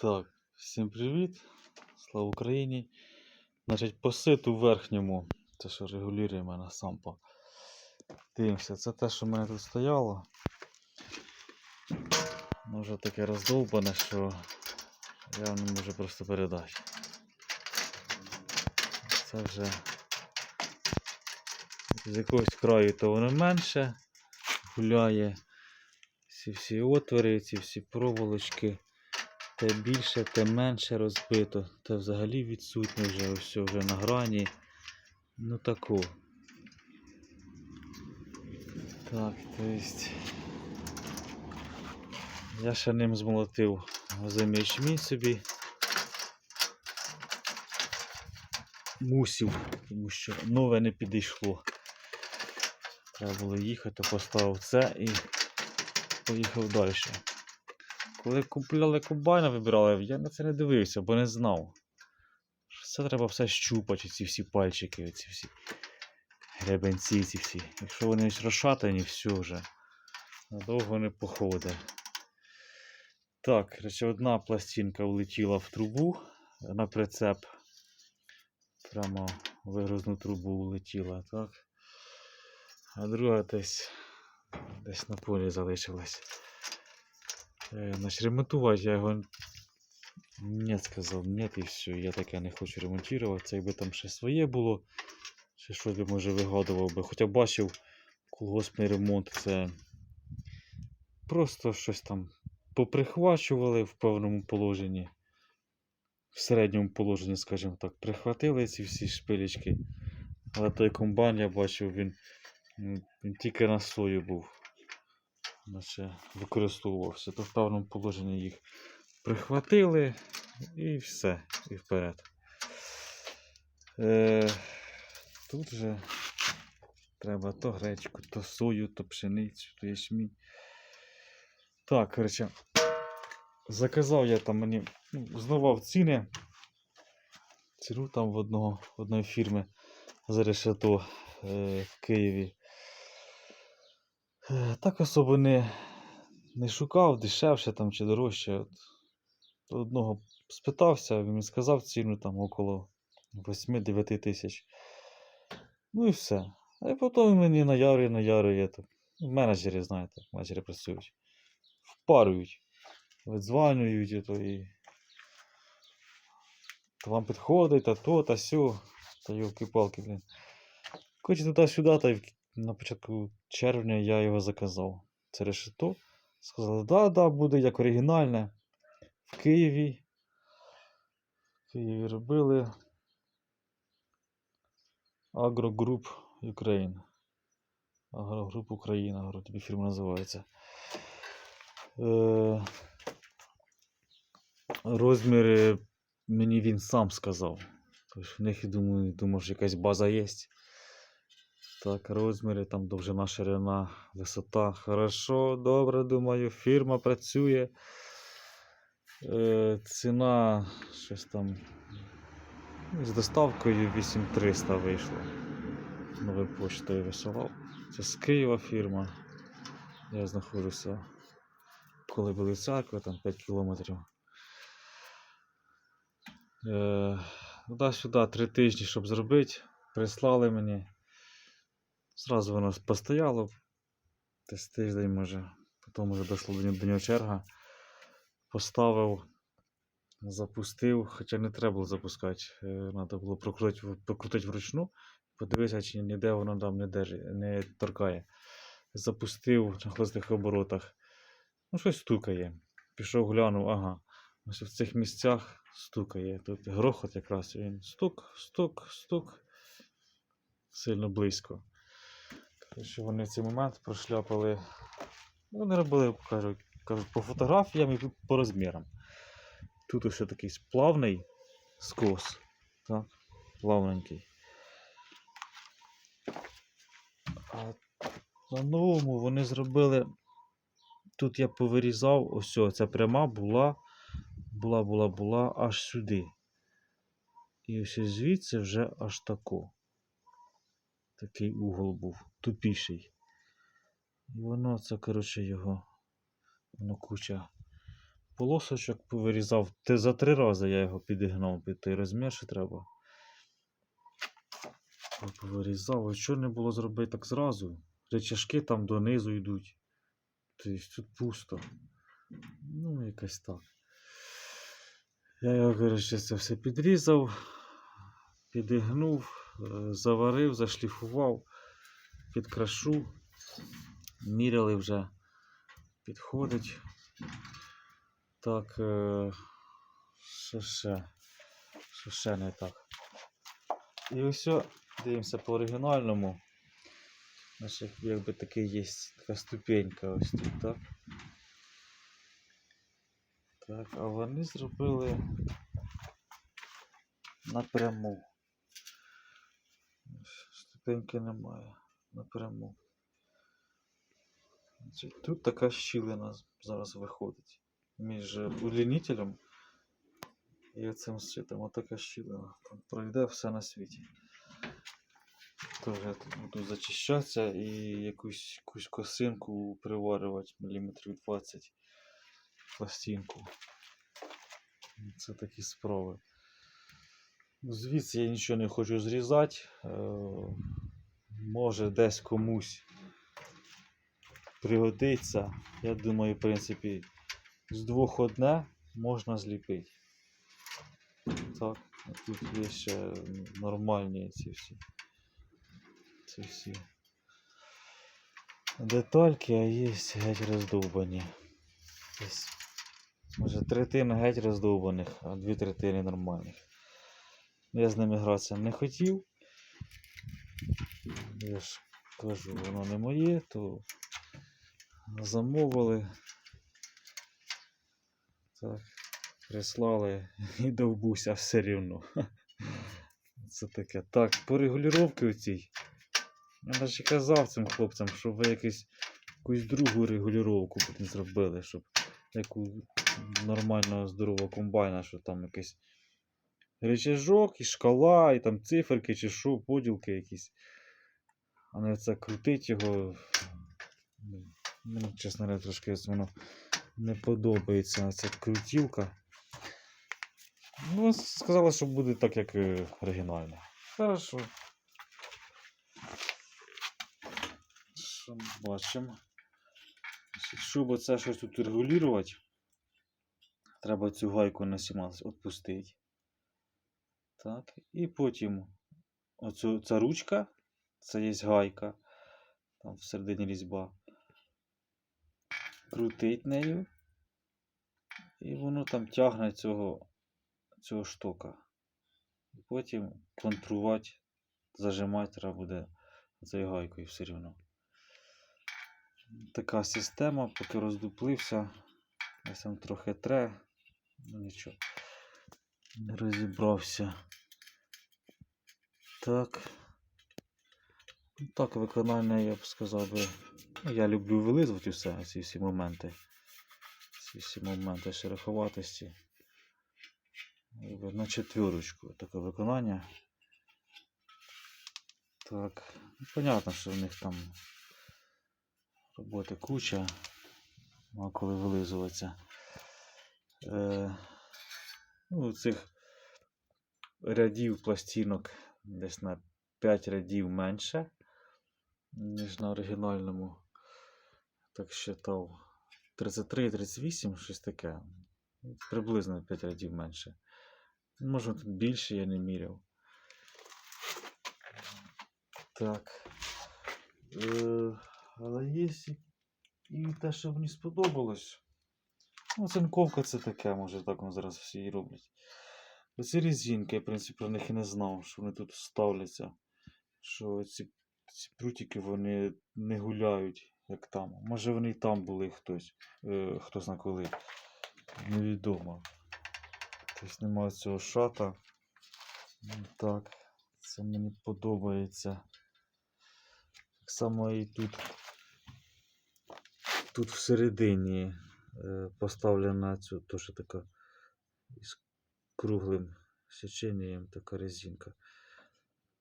Так, всім привіт. Слава Україні. Значить, по ситу верхньому, це що регулює мене сампа. Дивимося, це те, що в мене тут стояло. Ну, вже таке роздовбане, що я не можу просто передати. Це вже з якогось краю то воно менше гуляє. Ці всі отвори, ці всі проволочки. Те більше, те менше розбито, те взагалі відсутнє вже, ось вже на грані. Ну тако. Так, то. Я ще ним змолотив озимий ячмінь собі. Мусів, тому що нове не підійшло. Треба було їхати, поставив це і поїхав далі. Коли купляли комбайна, вибирали, я на це не дивився, бо не знав. що Це треба все щупати, ці всі пальчики, ці всі гребенці, ці всі. Якщо вони розшатані, все вже. Надовго не походить. Так, коротше, одна пластинка влетіла в трубу на прицеп. Прямо в вигрузну трубу влетіла, так. А друга десь, десь на полі залишилась. Е, Значить, ремонтувати я його не сказав, ні, і все, я таке не хочу ремонтувати. Це якби там ще своє було, чи щось би може вигадував би. Хоча бачив колгоспний ремонт, це просто щось там поприхвачували в певному положенні. В середньому положенні, скажімо так, прихватили ці всі шпилечки. Але той комбайн я бачив, він, він тільки на сою був наче використовувався, то в певному положенні їх прихватили і все, і вперед. Е, тут же треба то гречку, то сою, то пшеницю, то ячмінь. Так, коротше, заказав я там мені, ну, знавав ціни. Ціну там в одного, в одної фірми за решето е, в Києві. Е, Так особо не, не шукав, дешевше там чи дорожче. От, одного спитався, він сказав ціну там около 8-9 тисяч. Ну і все. А потім мені наярює, наярює. Так. Ну, Менеджери, знаєте, менеджери працюють. Впарюють. Видзванюють і то і. То вам підходить, та то, та сьо. Та йолки-палки, блін. Коротше, туди-сюди, та на початку червня я його заказав. Це решето. Сказали, да, да, буде як оригінальне. В Києві. В Києві робили Агрогруп Ukraine. Агрогруп Україна, тобі фірма називається. Е, розміри мені він сам сказав. Тож в них, я думаю, думав, що якась база є. Так, розміри, там довжина, ширина, висота. Хорошо, добре, думаю, фірма працює. Е, ціна щось там ну, з доставкою 8300 вийшло. Новою поштою висилав. Це з Києва фірма. Я знаходжуся, коли були церкви, там 5 кілометрів. Е, туди-сюди три тижні, щоб зробити. Прислали мені. Зразу воно постояло. Десь тиждень може. Потім вже дійшло до, нього- черга. Поставив, запустив, хоча не треба було запускати. Треба було прокрутити, прокрутити вручну, подивитися, чи ніде воно там не держить, не торкає. Запустив на холостих оборотах. Ну, щось стукає. Пішов глянув, ага. Ось в цих місцях стукає. Тут грохот якраз він стук, стук, стук. Сильно близько. Що вони в цей момент прошляпали. Ну, Вони робили, кажуть, кажуть, по фотографіям і по розмірам. Тут ось такий плавний скос. Так, плавненький. А на новому вони зробили. Тут я повирізав, ось ця пряма була, була, була, була аж сюди. І ось звідси вже аж тако такий угол був, тупіший. І воно це, коротше, його воно куча полосочок повирізав. Те за три рази я його підігнав під той розмір, що треба. Повирізав, а що не було зробити так зразу? Речашки там донизу йдуть. Тобто тут пусто. Ну, якось так. Я його, коротше, це все підрізав, підігнув, е, заварив, зашліфував, підкрашу. Міряли вже. Підходить. Так, е, що ще? Що ще не так? І ось, дивимося по оригінальному. Значить, якби такий є така ступенька ось тут, так? Так, а вони зробили напряму. Ступеньки немає. Напряму. Тут така щілина зараз виходить. Між е, удлінителем і цим світом. Отака щілина. Там пройде все на світі. Тож я тут буду зачищатися і якусь, якусь косинку приварювати міліметрів 20 пластинку. Це такі справи. Звідси я нічого не хочу зрізати. Може десь комусь пригодиться. Я думаю, в принципі, з двох одне можна зліпити. Так, тут є ще нормальні ці всі. Ці всі детальки, а є геть роздовбані. Може, третина геть роздовбаних, а дві третини нормальних. Я з ними гратися не хотів. Я ж кажу, воно не моє, то замовили. Так, прислали і довбуся все рівно. Це таке. Так, по регулювання оцій. Я навіть казав цим хлопцям, щоб ви якусь, якусь другу регулювання потім зробили, щоб яку нормального здорового комбайна, що там якийсь речажок, і шкала, і там циферки, чи що, поділки якісь. А не це крутить його. Мені, чесно говоря, трошки воно не подобається ця крутілка. Ну, сказали, що буде так, як е, оригінально. Хорошо. Що бачимо? Щоб оце щось тут регулювати, треба цю гайку на 17 відпустити. Так. І потім оцю, ця ручка, це є гайка, там всередині різьба. Крутить нею. І воно там тягне цього, цього штока. І потім контрувати, зажимати треба буде цією гайкою все рівно. Така система, поки роздуплився. Ось там трохи тре. Ну нічого. Не розібрався. Так. Ну, Так, виконання, я б сказав би. ну, Я люблю вилизувати все, ці всі моменти. Ці всі моменти шероховатості. На четвірочку таке виконання. Так. Ну, понятно, що в них там роботи куча. А коли вилизуватися. Е, ну, цих рядів пластинок десь на 5 рядів менше, ніж на оригінальному. Так считав 33-38, щось таке. Приблизно 5 рядів менше. Може тут більше я не міряв. Так. Е, але є і- те, що мені сподобалось. Ну, це таке, може так вони зараз всі і роблять. Оці резинки, я, в принципі, про них і не знав, що вони тут ставляться. Що ці, ці прутики вони не гуляють, як там. Може вони і там були хтось, е, хто зна коли. Невідомо. Тобто немає цього шата. Ну, Так, це мені подобається. Так само і тут. Тут всередині е, поставлена цю теж така із круглим сеченням така резинка.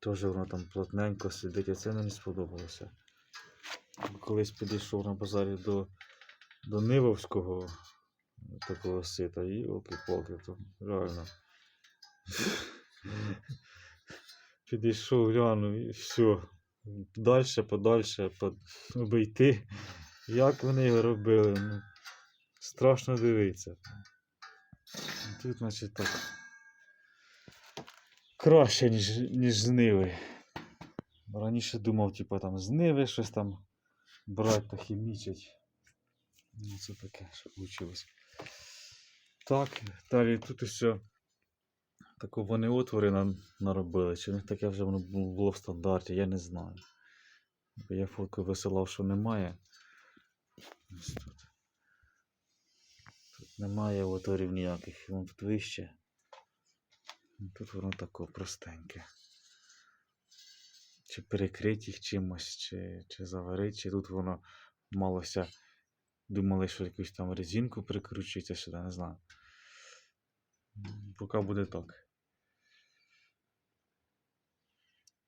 Теж вона там плотненько сидить, а це мені сподобалося. Колись підійшов на базарі до, до Нивовського, такого сита. Йолки-палки, то реально. Підійшов, глянув і все. Дальше, подальше, под... обійти. Як вони його робили? Ну, страшно дивитися. Тут, значить, так. Краще, ніж, ніж зниви. Раніше думав, типу, там зниви щось там брати та хімічать. Ну, це таке, що вийшло. Так, далі тут усе. Тако вони отвори наробили. Чи них таке вже воно було в стандарті, я не знаю. Я фотку висилав, що немає. Ось тут. Тут немає отворів ніяких, воно тут вище. Ну, Тут воно таке простеньке. Чи перекрить їх чимось, чи, чи заварить, чи тут воно малося. Думали, що якусь там резинку прикручується сюди, не знаю. Поки буде так.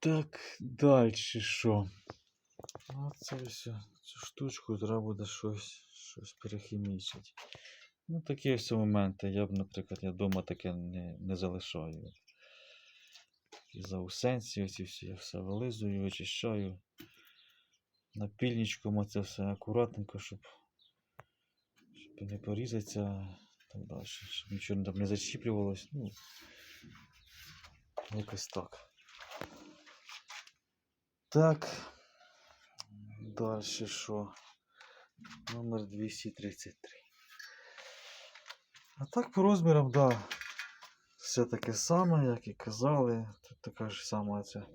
Так, далі що? А це все. Цю штучку треба буде щось, щось перехімічити. Ну, такі ось моменти. Я б, наприклад, я вдома таке не, не залишаю. І заусенці, оці всі я все вилизую, вичищаю. Напільничком оце все акуратненько, щоб, щоб не порізатися так далі, щоб нічого там не зачіплювалось. Ну, якось так. Так. Далі що? Номер 233. А так по розмірам, да. Все таке саме, як і казали. Тут така ж сама ця,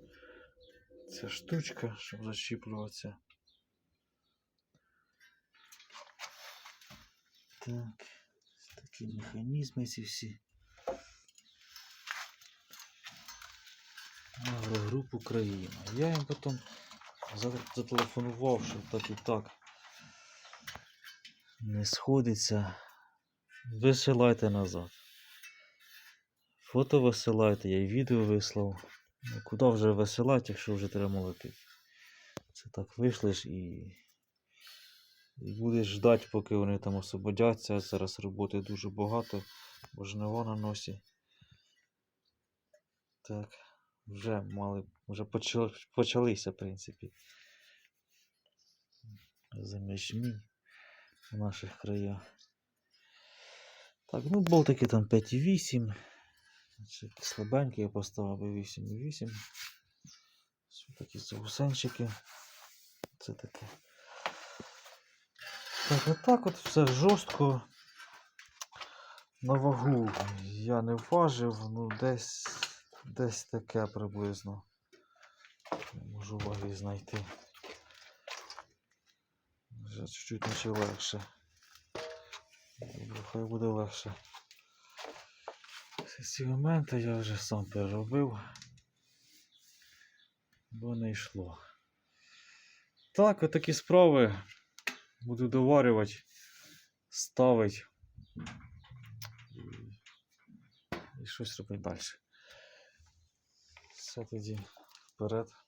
ця штучка, щоб зачіплюватися. Так. Такі механізми ці всі. Агрогруп Україна. Я їм потім зателефонував, що так і так не сходиться. Висилайте назад. Фото висилайте, я й відео вислав. Ну, куди вже висилати, якщо вже треба молотити? Це так вийшлеш і. І будеш ждати, поки вони там освободяться. Зараз роботи дуже багато, бо жнива на носі. Так, вже мали, вже почали, почалися, в принципі. Заміжмі в наших краях. Так, ну болтики там 5,8. Значить, Слабенькі я поставив би 8,8. Ось такі заусенчики. Це таке. Так, отак от все жорстко. На вагу я не важив, ну десь, десь таке приблизно. Не можу ваги знайти. Вже чуть-чуть наче легше. Хай буде легше. Ці моменти я вже сам переробив, бо не йшло. Так, отакі справи. Буду доварювати, ставити і щось робити далі. Все тоді вперед.